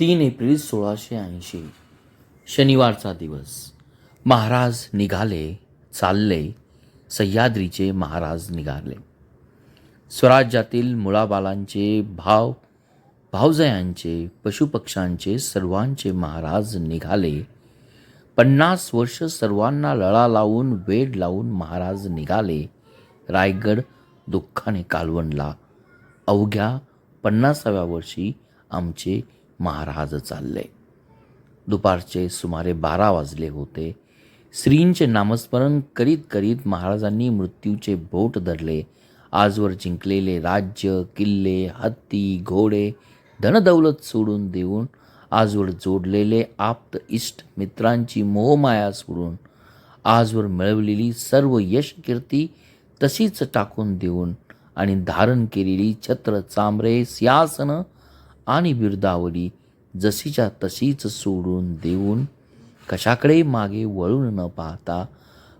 तीन एप्रिल सोळाशे ऐंशी. शनिवारचा दिवस. महाराज निघाले चालले सह्याद्रीचे महाराज निघाले. स्वराज्यातील मुळाबालांचे भाव भावजयांचे पशुपक्ष्यांचे सर्वांचे महाराज निघाले. पन्नास वर्ष सर्वांना लळा लावून वेड लावून महाराज निघाले. रायगड दुःखाने कालवणला. अवघ्या पन्नासाव्या वर्षी आमचे महाराज चालले. दुपारचे सुमारे बारा वाजले होते. श्रींचे नामस्मरण करीत करीत महाराजांनी मृत्यूचे बोट धरले. आजवर जिंकलेले राज्य किल्ले हत्ती घोडे धनदौलत सोडून देऊन आजवर जोडलेले आप्त इष्ट मित्रांची मोहमाया सोडून आजवर मिळवलेली सर्व यश कीर्ती तशीच टाकून देऊन आणि धारण केलेली छत्र चांबरे सिंहासनं आणि बिरदावली जशीच्या तशीच सोडून देऊन कशाकडे मागे वळून न पाहता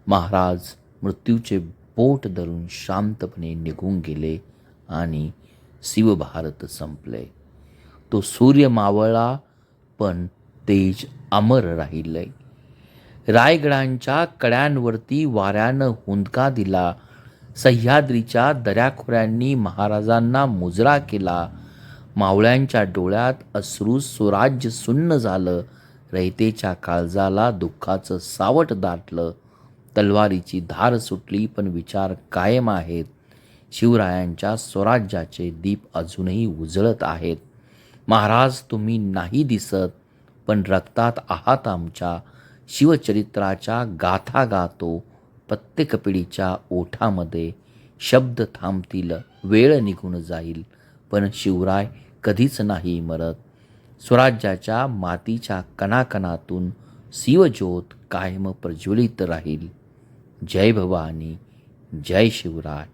महाराज मृत्यूचे बोट धरून शांतपणे निघून गेले आणि शिवभारत संपले. तो सूर्य मावळला पण तेज अमर राहिले. रायगडांच्या कड्यांवरती वाऱ्यानं हुंदका दिला. सह्याद्रीच्या दऱ्याखोऱ्यांनी महाराजांना मुजरा केला. मावळ्यांच्या डोळ्यात अश्रू स्वराज्य सुन्न झालं. रयतेच्या काळजाला दुःखाचं सावट दाटलं. तलवारीची धार सुटली पण विचार कायम आहेत. शिवरायांच्या स्वराज्याचे दीप अजूनही उजळत आहेत. महाराज तुम्ही नाही दिसत पण रक्तात आहात आमच्या. शिवचरित्राच्या गाथा गातो प्रत्येक पिढीच्या ओठामध्ये. शब्द थांबतील वेळ निघून जाईल पण शिवराय कधीच नाही मरत. स्वराज्याच्या मातीच्या कणाकणातून शिवज्योत कायम प्रज्वलित राहील. जय भवानी जय शिवराय.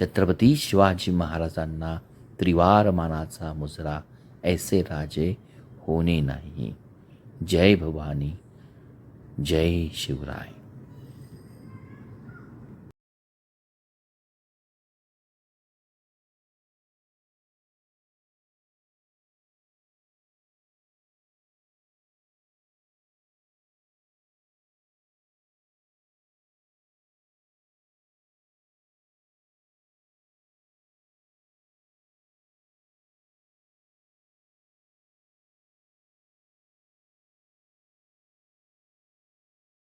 छत्रपती शिवाजी महाराजांना त्रिवार मानाचा मुजरा ऐसे राजे होणे नाही. जय भवानी जय शिवराय.